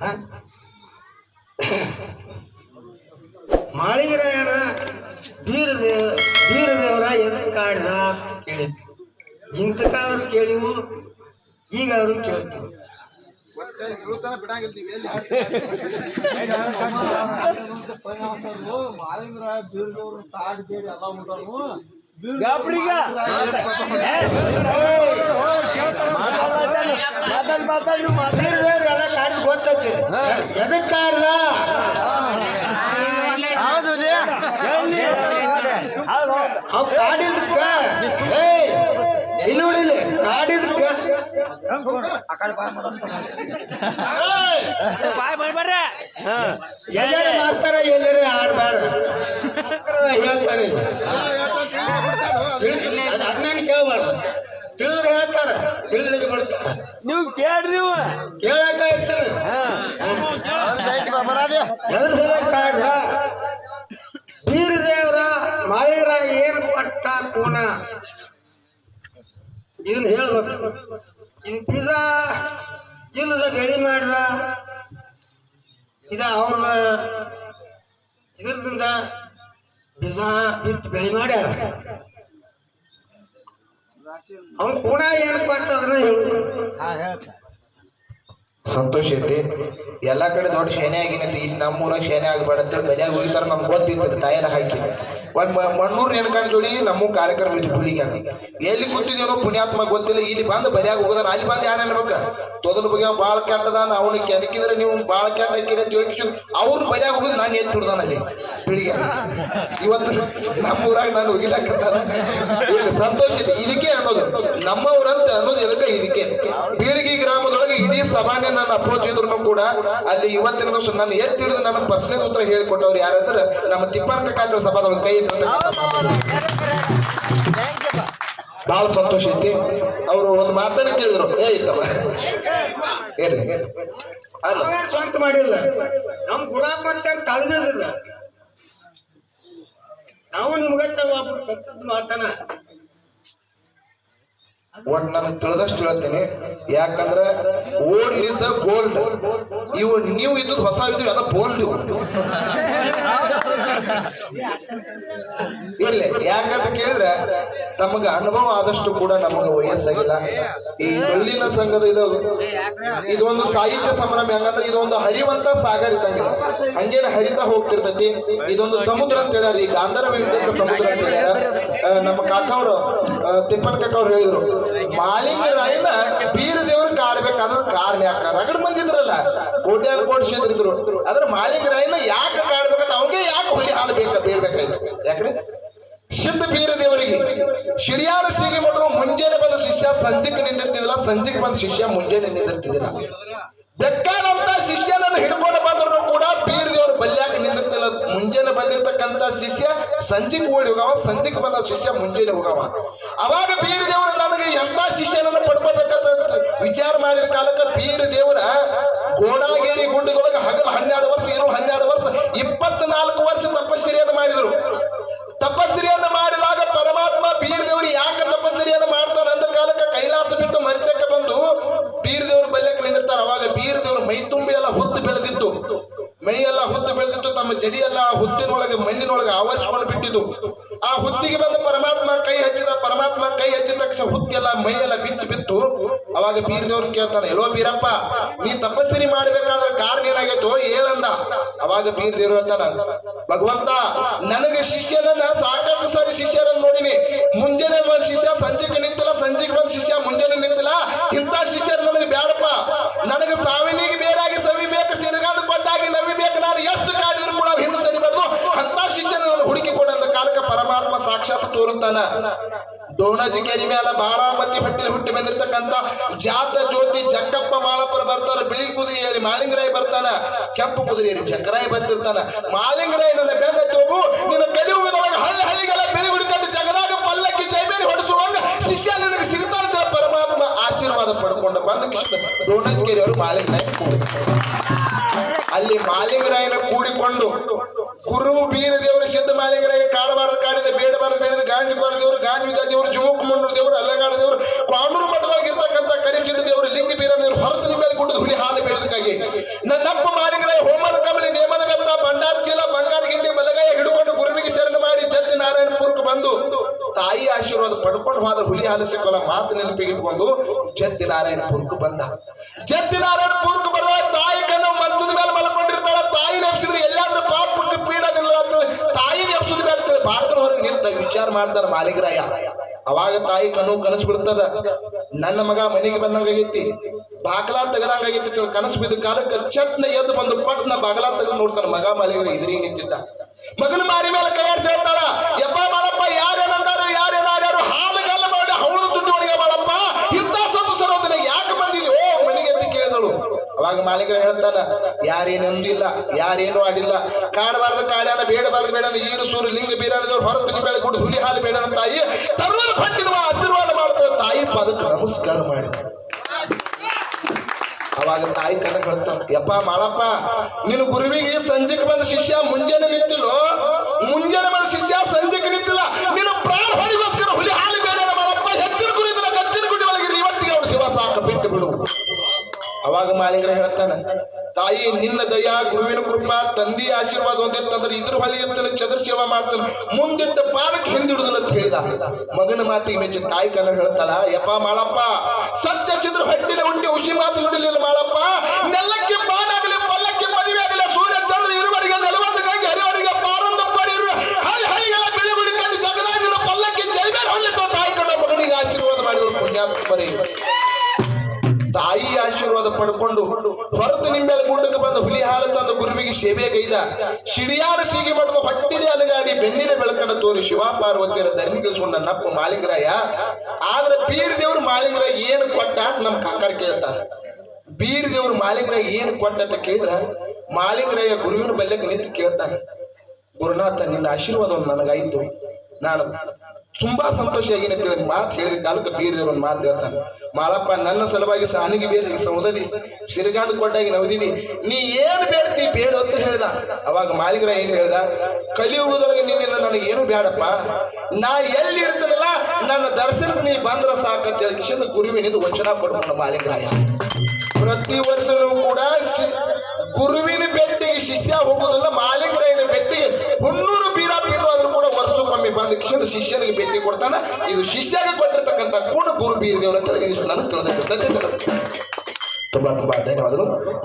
ಹ? ಮಾಳಿಗರಾಯನ ಬೀರದೇವ ಬೀರದೇವರ ಬೀರ ದೇವರ ಎದಕ್ಕೆ ಕಾಡ್ದ? ಅಂತ ಕೇಳಿದ್ವಿ. ಇಂತಕಾದ್ರು ಕೇಳಿವು? ಈಗ ಅವರು ಕೇಳ್ತೀವಿ ಗಾಬ್ರಿಗ ಮಾತಾಡಿ ಮಾತಾಡಿ ಬೀರ ದೇವ್ರ ಎಲ್ಲ ಕಾಡಿದ್ ಗೊತ್ತೈತಿ ಎದಕ್ಕೆ ಕಾಡ್ದ ಹೌದು ಕಾಡಿದಕ್ಕ ಏಯ್ ಇಲ್ಲಿ ಎಲ್ಲಾರ ಮಾಸ್ತರ ಎಲ್ಲಾರ ಅದನ್ನ ಕೇಳ್ಬಾರ್ದು ತಿಳಿದ್ರೆ ಹೇಳ್ತಾರೆ. ತಿಳಿದ್ರೆ ಬರ್ತಾರೆ. ನೀವು ಕೇಳ್ರಿ ನೀವು ಕೇಳಾಕ ಬೀರ ದೇವ್ರ ಮಾಳಿಗರಾಗ ಏನು ಪಟ್ಟ ಕೋಣ ಇದನ್ನ ಹೇಳ್ಬೇಕು. ಇದು ಬೀಜ ಇಲ್ಲದ ಬೆಳಿ ಮಾಡ್ದ, ಇದ ಅವ್ರ ಇದರಿಂದ ಬೀಜ ಬಿತ್ತು ಬೆಳಿ ಮಾಡ್ಯಾರ. ಅವ್ನ ಕೂಡ ಏನು ಅದನ್ನ ಹೇಳು. ಸಂತೋಷ ಐತಿ. ಎಲ್ಲ ಕಡೆ ದೊಡ್ಡ ಶೇನೆ ಆಗಿನೈತಿ. ಇಲ್ಲಿ ನಮ್ಮೂರಾಗ ಶೇನೆ ಆಗಬೇಡ ಅಂತೇಳಿ ಬದಿಯಾಗ ಹೋಗಿತಾರ ನಮ್ಗೆ ಗೊತ್ತಿರ್ತದೆ ತಾಯದ ಹಾಕಿ. ಒಂದು ಮಣ್ಣೂರ್ ನೆನ್ಕೊಂಡ್ ಜೋಡಿ ನಮ್ಮ ಕಾರ್ಯಕ್ರಮ ಇತ್ತು ಪುಳಿಗೆ ಎಲ್ಲಿ ಕೂತಿದೇನೋ ಪುಣ್ಯಾತ್ಮ ಗೊತ್ತಿಲ್ಲ. ಇಲ್ಲಿ ಬಂದು ಬದಿಯಾಗ ಹೋಗೋದಾನ. ಅಲ್ಲಿ ಬಂದು ಯಾರು ಅನ್ಬೇಕ ತೊದಲು ಬಗ್ಗೆ ಭಾಳ ಕೆಟ್ಟದಾನ. ಅವನು ಕೆಣಕಿದ್ರೆ ನೀವು ಭಾಳ ಕೆಟ್ಟ ಹಾಕಿರಿ ಹೇಳಿ ಅವ್ರು ಬದಿಯಾಗ ಹೋಗೋದು ನಾನು ಎದ್ದು ಬೆಳಿಗ್ಗೆ ಇವತ್ತು ನಮ್ಮ ಊರಾಗ ನಾನು ಹೋಗಿಲಾಕತ್ತಾನ ಇಲ್ಲಿ ಸಂತೋಷ ಇದೆ. ಇದಕ್ಕೆ ಅನ್ನೋದು. ನಮ್ಮವ್ರಂತ ಅನ್ನೋದು ಎದಕ್ಕೆ ಇದಕ್ಕೆ? ಪೀಳಿಗೆ ಗ್ರಾಮದೊಳಗೆ ಇಡೀ ಸಮಾನ್ಯ ನನ್ನ ಅಪ್ರೋಚ್ ಇದ್ರು ಕೂಡ ಅಲ್ಲಿ ಇವತ್ತಿನ ದಿವಸ ನನ್ನ ಎತ್ತಿ ಹಿಡಿದು ನನ್ನ ಪ್ರಶ್ನೆಗೆ ಉತ್ತರ ಹೇಳಿಕೊಟ್ಟವ್ರು ಯಾರಂದ್ರೆ ನಮ್ಮ ತಿಪ್ಪಾರ್ಕ ಕಾಂಗ್ರೆಸ್ ಸಭಾದೊಳಗೆ ಕೈ. ಬಹಳ ಸಂತೋಷ ಐತಿ. ಅವರು ಒಂದು ಮಾತನ್ನ ಕೇಳಿದ್ರು. ಏ, ಇತ್ತಮ್ಮ. ಇರ್ಲಿ ಸ್ವಂತ ಮಾಡಿಲ್ಲ. ನಮ್ ಗುಲಾಬ್ ಮತ್ತೆ ತಳಬೇಸಿಲ್ಲ ನಾವು ನಿಮ್ಗತ್ತ ಒಬ್ರು ಕತ್ತದ್ ಮಾತನ ಒಟ್ ನಾನು ತಿಳಿದಷ್ಟು ಹೇಳ್ತೇನೆ. ಯಾಕಂದ್ರೆ ಓಲ್ಡ್ ಇಸ್ ಅ ಗೋಲ್ಡ್. ಇವು ನೀವು ಇದ್ದು ಹೊಸ ಇದು ಎಲ್ಲ ಬೋಲ್ಡ್ ಇಲ್ಲ ಯಾಕಂತ ಕೇಳಿದ್ರೆ ತಮಗ ಅನುಭವ ಆದಷ್ಟು ಕೂಡ ನಮಗ ವಯಸ್ಸಾಗಿಲ್ಲ. ಈ ಬೆಳ್ಳಿನ ಸಂಘದ ಇದು ಇದೊಂದು ಸಾಹಿತ್ಯ ಸಂಭ್ರಮ ಹೆಂಗಂದ್ರೆ ಇದೊಂದು ಹರಿವಂತ ಸಾಗರ ಇದ್ದಂಗೆ. ಹಂಗೇನೆ ಹರಿತಾ ಹೋಗ್ತಿರ್ತೈತಿ? ಇದೊಂದು ಸಮುದ್ರ ಅಂತ ಹೇಳ್ಯಾರ. ಈ ಗಾಂಧಾರ ವಿವಿಧ ಸಮುದ್ರ ಅಂತ ಹೇಳ್ಯಾರ. ನಮ್ಮ ಕಾಕವ್ರು ತಿಪ್ಪನ್ ಕಾಕವ್ರು ಹೇಳಿದ್ರು ಮಾಲಿಂಗ ರಾಯನ ಬೀರ ದೇವರು ಕಾಡ್ಬೇಕಾದ್ರೆ ಕಾರಣ ಯಾಕ? ರಗಡ್ ಬಂದಿದ್ರಲ್ಲ ಕೋಟ್ಯಾನು ಕೋಟಿ ಇದ್ರು ಅದ್ರ ಮಾಲಿಂಗ ರಾಯನ ಯಾಕೆ ಕಾಡ್ಬೇಕಂತ ಅವಂಗೆ ಯಾಕೆ ಹೊಲಿ ಹಾಲು ಬೇಕ, ಬೇಡ್ಬೇಕಾಯ್ತು. ಯಾಕ್ರಿ? ಸಿದ್ಧ ಬೀರ ದೇವರಿಗೆ. ಶಿಡಿಯಾರ ಸಿಗಿ ಮಠದ ಮುಂಜಾನೆ ಬಂದ ಶಿಷ್ಯ ಸಂಜೆಗೆ ನಿಂದಿರ್ತಿದಿಲ್ಲ ಸಂಜೆಗೆ ಬಂದ ಶಿಷ್ಯ ಮುಂಜಾನೆ ನಿಂದಿರ್ತಿದಿಲ್ಲ ಬೆಕ್ಕಾದಂತ ಶಿಷ್ಯನನ್ನು ಹಿಡ್ಕೊಂಡು ಬಂದ್ರು ಕೂಡ ಬೀರ್ ದೇವರು ಬಲ್ಯಾಕ ನಿಂದಿರ್ತಿಲ್ಲ ಮುಂಜಾನೆ ಬಂದಿರ್ತಕ್ಕಂತ ಶಿಷ್ಯ ಸಂಜೆಗೆ ಓಡಿ ಹೋಗವ, ಸಂಜೆಗೆ ಬಂದ ಶಿಷ್ಯ ಮುಂಜಾನೆ ಹೋಗವ. ಅವಾಗ ಬೀರ ದೇವರು ನನಗೆ ಎಂತ ಶಿಷ್ಯನನ್ನು ಪಡ್ಕೋಬೇಕಂತ ವಿಚಾರ ಮಾಡಿದ ಕಾಲಕ್ಕೆ ಬೀರ ದೇವರ ಗೋಡಾಗೇರಿ ಗುಡ್ಡದೊಳಗೆ ಹಗಲು ಹನ್ನೆರಡು ವರ್ಷ ಇರೋ ಹನ್ನೆರಡು ವರ್ಷ, ಇಪ್ಪತ್ನಾಲ್ಕು ವರ್ಷ ತಪಸ್ಸಿರಿಯನ್ನು ಮಾಡಿದ್ರು. ತಪಸ್ಸಿರಿಯನ್ನು ಮಾಡಿದಾಗ ಕೈ ಹಚ್ಚಿದ ಪರಮಾತ್ಮ ಕೈ ಹಚ್ಚಿದ ತಕ್ಷಣ ಹುತ್ತೆಲ್ಲ ಮೈನೆಲ್ಲ ಬಿಚ್ಚಿ ಬಿತ್ತು. ಅವಾಗ ಬೀರದೇವ್ರು ಕೇಳ್ತಾನೆ, ಎಲ್ಲೋ ಬೀರಪ್ಪ, ನೀ ತಪಸ್ಸಿರಿ ಮಾಡ್ಬೇಕಾದ್ರೆ ಕಾರಣ ಏನಾಗೈತೋ ಹೇಳಂದ. ಅವಾಗ ಬೀರದೇವ್ರು ಅಂತಾನ ಭಗವಂತ, ನನಗೆ ಶಿಷ್ಯನನ್ನ ಸಾಕಷ್ಟು ಸಾರಿ ಶಿಷ್ಯರನ್ನ ಸಾಕ್ಷಾತ್ ತೋರುತ್ತಾನ. ಡೋಣಜಿಕೇರಿ ಮ್ಯಾಲ ಬಾರಾಮತಿ ಹೊಟ್ಟಿಲಿ ಹುಟ್ಟಿ ಬಂದಿರತಕ್ಕಂತ ಜಾತ ಜ್ಯೋತಿ ಜಕ್ಕಪ್ಪ ಮಾಳಪ್ಪರ ಬರ್ತಾರ ಬಿಳಿ ಕುದುರೆ ಏರಿ ಮಾಳಿಂಗರಾಯ್ ಬರ್ತಾನ, ಕೆಂಪು ಕುದುರೆ ಏರಿ ಚಕ್ರಾಯ್ ಬರ್ತಿರ್ತಾನ. ಮಾಳಿಂಗರಾಯ್, ನನ್ನ ಬೆನ್ನ ಹೋಗು ನಿನ್ನ ಕಲಿಯುಗದೊಳಗೆ ಹಳ್ಳಿ ಹಳ್ಳಿಗೆಲ್ಲ ಬೆಳಿ ಹುಡುಕಟ್ಟು ಜಗದಾಗ ಪಲ್ಲಕ್ಕಿ ಜೈಬೇರಿ ಹೊಡಿಸುವಾಗ ಶಿಷ್ಯ ನಿನಗೆ ಸಿಗ್ತಾನೆ ಪರಮಾತ್ಮ ಆಶೀರ್ವಾದ ಪಡ್ಕೊಂಡು ಬಂದ ಕೃಷ್ಣ ಡೋಣಜಿಕೇರಿ ಅವರು ಮಾಳಿಂಗರಾಯ್ ಕೂಡಿ. ಅಲ್ಲಿ ಮಾಲಿಂಗರಾಯನ ಕೂಡಿಕೊಂಡು ಗುರು ಬೀರ ದೇವರು ಸಿದ್ಧ ಮಾಲಿಂಗರಾಯ ಕಾಡಿದ ಗಾಂಜಿಬಾರ ದೇವರು ಗಾಂಜಿದ ದೇವರು ಜುಮುಕ್ ಮುಂಡ್ರು ದೇವರು, ಅಲ್ಲಗಾಡ ದೇವರು ಕಾನೂರು ಮಠದಾಗ ಇರ್ತಕ್ಕಂಥ ಕರಿಸಿದ್ದ ದೇವರು, ಲಿಂಗ ಬೀರ ದೇವರು, ಹೊರತು ನಿಮ್ಮ ಮೇಲೆ ಗುಡ್ಡದ ಹುಲಿ ಹಾಲು ಬೇಡದಕ್ಕಾಗಿ ನನ್ನಪ್ಪ ಮಾಲಿಗರ ಹೋಮನ ಕಮಲಿ, ನೇಮದ ಬೆತ್ತ, ಭಂಡಾರ ಚೀಲ, ಬಂಗಾರ ಗಿಂಡಿ ಬಲಗಾಯ ಹಿಡ್ಕೊಂಡು ಗುರುವಿಗೆ ಶರಣ ಮಾಡಿ ಜತ್ತಿ ನಾರಾಯಣಪುರಕ್ಕೆ ಬಂದು ತಾಯಿ ಆಶೀರ್ವಾದ ಪಡ್ಕೊಂಡು ಹೋದ ಹುಲಿ ಹಾಲು ಸಿಕ್ಕಲ್ಲ ಮಾತು ನೆನಪಿಗೆ ಇಟ್ಕೊಂಡು ಜತ್ತಿ ನಾರಾಯಣಪುರಕ್ಕೆ ಬಂದ. ಜತ್ತಿ ನಾರಾಯಣಪುರಕ್ಕೆ ಬರ ತಾಯಿ ಕಣ್ಣು ಮಂಚದ ಮೇಲೆ ಮಲ್ಕೊಂಡಿರ್ತಾಳ, ತಾಯಿ ನೆಪ್ಸಿದ್ರೆ ಎಲ್ಲಾದ್ರೂ ಪಾಪಕ್ಕೆ ಪೀಡಾದಿಲ್ಲ ತಾಯಿ ನೆಪ್ಸದ್ ಬೇಡ ವಿಚಾರ ಮಾಡ್ತಾರ ಮಾಲಿಕರಾಯ. ಅವಾಗ ತಾಯಿ ಕನು ಕನಸು ಬಿಡ್ತದ. ನನ್ನ ಮಗ ಮನೆಗೆ ಬಂದಂಗಾಗೈತಿ. ಬಾಗಲ ತಗದಂಗಾಗೈತಿ ಕನಸು ಬಿದ್ದ ಕಾಲಕ್ಕೆ ಚಟ್ನ ಎದ್ದು ಬಂದು ಪಟ್ನ ಬಾಗಲ ತೆಗೆದು ನೋಡ್ತಾನ ಮಗ ಮಾಲಿಗರ ಇದ್ರಿಗೆ ನಿಂತಿದ್ದ. ಮಗನ ಮಾರಿ ಮೇಲೆ ಕೈಯಾರ್ ಹೇಳ್ತಾಳ, ಯಪ್ಪ ಮಾಡಪ್ಪ ಯಾರೇನಂದಾರು, ಯಾರೇನಾಡ್ಯಾರು ಗಲ್ಲ ಮಾಡಿ ಅವಳು ದುಡ್ಡು ಒಣಗೆ ಮಾಡಪ್ಪ ಇಂತ ಸತ್ತು ಯಾಕೆ ಓ, ಮನೆಗೆ ಎದ್ದು ಕೇಳಿದಳು. ಅವಾಗ ಮಾಲೀಕರು ಹೇಳ್ತಾನ ಯಾರೇನಂದಿಲ್ಲ ಯಾರೇನು ಆಡಿಲ್ಲ. ಕಾಡಬಾರದು ಕಾಡ್ಯಾನ, ಬೇಡಬಾರದು ಬೇಡ ಈರು ಸೂರು, ಲಿಂಗ ಬೀರಾನದವ್ರು ಹೊರತು ಬೇಡ ಗುಡ್ ಹುಲಿ ಹಾಲು ಬೇಡ ತಾಯಿ. ತರುವುದು ಪಟ್ಟಿರುವ ಆಶೀರ್ವಾದ ಮಾಡ್ತಾರೆ ತಾಯಿ, ಪದಕ್ಕೆ ನಮಸ್ಕಾರ ಮಾಡಿದ ಅವಾಗ ತಾಯಿ ಕಣ್ಣ ಕಳತ ಯಪ್ಪ ಮಾಡಪ್ಪ ನಿನ್ನ ಗುರುವಿಗೆ ಸಂಜೆಗೆ ಬಂದ ಶಿಷ್ಯ ಮುಂಜಾನೆ ನಿಂತಿಲ್ಲೋ? ಮುಂಜಾನೆ ಬಂದ ಶಿಷ್ಯ ಸಂಜೆಗೆ ನಿಂತಿಲ್ಲ. ನಿನ್ನ ಪ್ರಾಣ ಹೊಡಿಗೋಸ್ಕರ ಹುಲಿ ಹಾಲು ಬೇಡ ಮಾಡಪ್ಪ ಹೆಚ್ಚಿನ ಕುರಿದ್ರೆ ಗಚ್ಚಿನ ಗುಡಿ ಒಳಗಿರಿ ಇವತ್ತಿಗೆ ಅವ್ರು ಶಿವ ಸಾಕ, ಬಿಟ್ಟು ಬಿಡು. ಅವಾಗ ಮಾಲಿಂಗರ ಹೇಳ್ತಾನ ತಾಯಿ ನಿನ್ನ ದಯಾ, ಗುರುವಿನ ಕೃಪಾ, ತಂದಿ ಆಶೀರ್ವಾದ ಹೊಂದಿತ್ತಂದ್ರೆ ಇದ್ರ ಹೊಳಿ ಇರ್ತಾನೆ ಚದ್ರ ಸೇವಾ ಮಾಡ್ತಾನೆ. ಮುಂದಿಟ್ಟ ಪಾದಕ್ಕೆ ಹಿಂದಿಡುದಿಲ್ಲ ಅಂತ ಹೇಳಿದ. ಮಗನ ಮಾತಿಗೆ ಮೆಚ್ಚಿ ತಾಯಿ ಕನ್ನ ಹೇಳ್ತಾಳ, ಯಪ್ಪ ಮಾಳಪ್ಪ, ಸತ್ಯ ಚಂದ್ರ ಹೊಟ್ಟಿನ ಹುಟ್ಟಿ ಹುಷಿ ಮಾತು ನುಡಿಲಿಲ್ಲ ಮಾಳಪ್ಪ. ನೆಲ್ಲಕ್ಕೆ ಬಾನಾಗಲಿ ತಂದ ಸೇವೆಗೈದ ಸೇವೆ ಗೈದ ಶಿಡಿಯಾಡ ಸೀಗೆ ಮಠದ ಹೊಟ್ಟಿಲೆ ಅಲಗಾಡಿ ಬೆನ್ನಿಲೆ ಬೆಳಕನ್ನ ತೋರಿ ಶಿವ ಪಾರ್ವತಿಯರ ಧರ್ಮಿಗಿಳಿಸ್ಕೊಂಡ ನಪ್ಪ ಮಾಲಿಂಗರಾಯ ಆದ್ರೆ ಬೀರ್ ದೇವ್ರ ಮಾಲಿಂಗರಾಯ ಏನು ಕೊಟ್ಟ ಅಂತ ನಮ್ಮ ಕಾಕಾರ ಕೇಳ್ತಾರ. ಬೀರ್ ದೇವ್ರ ಮಾಲಿಂಗರಾಯ ಏನು ಕೊಟ್ಟ ಅಂತ ಕೇಳಿದ್ರ ಮಾಲಿಂಗರಾಯ ಗುರುವಿನ ಬಲ್ಯಕ್ಕೆ ನಿಂತು ಕೇಳ್ತಾನೆ ಗುರುನಾಥ, ನಿನ್ನ ಆಶೀರ್ವಾದವನ್ನು ನನಗಾಯ್ತು. ನಾನು ತುಂಬಾ ಸಂತೋಷ ನಿಂತಿದ್ದೇನೆ. ಮಾತು ಹೇಳಿದ ಕಾಲಕ್ಕೆ ಬೀರಿದವರು ಒಂದು ಮಾತು ಹೇಳ್ತಾನೆ ಮಾಳಪ್ಪ, ನನ್ನ ಸಲುವಾಗಿ ಸಾನಿಗೆ ಬೇರೆ ಸೌದದಿ ಸಿರಿಗಾದ ಕೊಟ್ಟಾಗಿ ನವದಿದಿ. ನೀ ಏನು ಬೇಡ್ತಿ? ಬೇಡ. ಹೇಳ್ದ? ಅವಾಗ ಮಾಲಿಗರ ಏನ್ ಹೇಳ್ದ? ಕಲಿಯುಗದೊಳಗೆ ನಿನ್ನಿಂದ ನನಗೆ ಏನು ಬೇಡಪ್ಪ ನಾ ಎಲ್ಲಿ ಇರ್ತಾನಲ್ಲ ನನ್ನ ದರ್ಶನಕ್ಕೆ ನೀ ಬಂದ್ರ ಸಾಕಂತ ಹೇಳಿ ಕಿಶನ್ ಗುರುವಿನಿಂದ ವಚನ ಪಡ್ಕೊಂಡ ಮಾಲಿಕರಾಯ. ಪ್ರತಿ ವರ್ಷನೂ ಕೂಡ ಗುರುವಿನ ಬೆಟ್ಟಿಗೆ ಶಿಷ್ಯ ಹೋಗುದಿಲ್ಲ ಮಾಲಿಕರಾಯನ ಬೆಟ್ಟಿಗೆ? ಹುಣ್ಣೂರು ಬೀರ ಪಿನ್ನು ಆದ್ರೂ ಕೂಡ ವರ್ಷಕ್ಕೊಮ್ಮೆ ಬಂದ ಕಿಶನ್ ಶಿಷ್ಯನಿಗೆ ಭೇಟಿ ಕೊಡ್ತಾನ. ಇದು ಶಿಷ್ಯಗೆ ಕೊಟ್ಟಿರ್ತಕ್ಕಂಥ ಕೂಡ ಗುರು ಬೀರ ದೇವರ ಅಂತ ಹೇಳಿ ನನಗೆ ತಿಳಿದ ಸತ್ಯ ತುಂಬಾ ತುಂಬಾ ಧನ್ಯವಾದಗಳು.